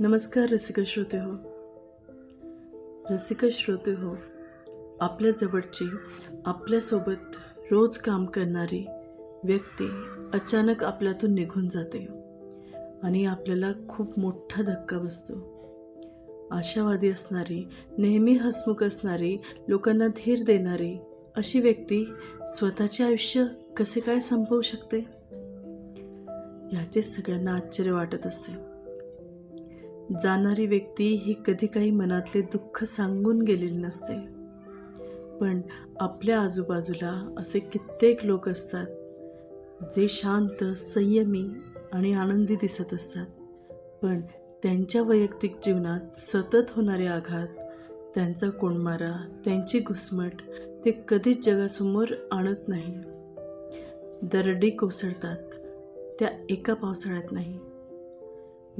नमस्कार रसिक श्रोते हो. रसिक श्रोते हो आपल्या जवळची आपल्यासोबत रोज काम करणारी व्यक्ती अचानक आपल्यातून निघून जाते आणि आपल्याला खूप मोठा धक्का बसतो. आशावादी असणारी नेहमी हसमुख असणारी लोकांना धीर देणारी अशी व्यक्ती स्वतःचे आयुष्य कसे काय संपवू शकते? ह्याचे सगळ्यांना आश्चर्य वाटत असते. जाणारी व्यक्ती ही कधी काही मनातले दुःख सांगून गेलेली नसते. पण आपल्या आजूबाजूला असे कित्येक लोक असतात जे शांत संयमी आणि आनंदी दिसत असतात. पण त्यांच्या वैयक्तिक जीवनात सतत होणारे आघात त्यांचा कोंडमारा त्यांची घुसमट ते कधीच जगासमोर आणत नाही. दरडी कोसळतात त्या एका पावसाळ्यात नाही.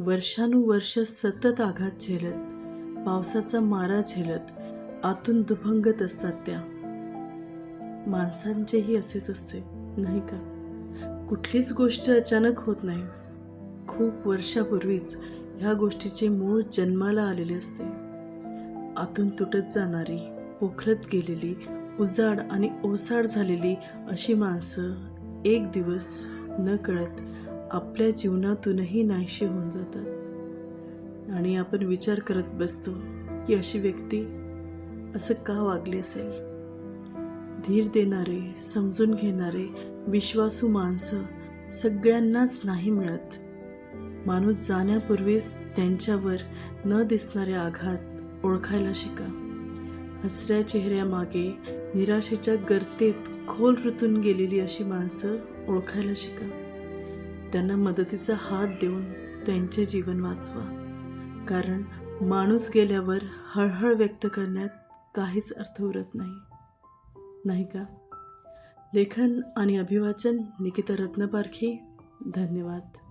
वर्षानुवर्ष सतत आघात झेलत पावसाचा मारा झेलत आतून दुभंगत असतात त्या. माणसांचेही असेच असते नाही का? कुठलीच गोष्ट अचानक होत नाही. खूप वर्षापूर्वीच ह्या गोष्टीचे मूळ जन्माला आलेले असते. आतून तुटत जाणारी पोखरत गेलेली उजाड आणि ओसाड झालेली अशी माणसं एक दिवस न कळत आपल्या जीवनातूनही नाहीशी होऊन जातात. आणि आपण विचार करत बसतो की अशी व्यक्ती असं का वागली असेल? धीर देणारे समजून घेणारे विश्वासू माणसं सगळ्यांनाच नाही मिळत. माणूस जाण्यापूर्वीच त्यांच्यावर न दिसणारे आघात ओळखायला शिका. हसऱ्या चेहऱ्यामागे निराशेच्या गर्तेत खोल ऋतून गेलेली अशी माणसं ओळखायला शिका. त्यांना मदतीचा हात देऊन त्यांचे जीवन वाचवा. कारण माणूस गेल्यावर हळहळ व्यक्त करण्यात काहीच अर्थ उरत नाही. नाही का? लेखन आणि अभिवाचन निकिता रत्नपारखी. धन्यवाद.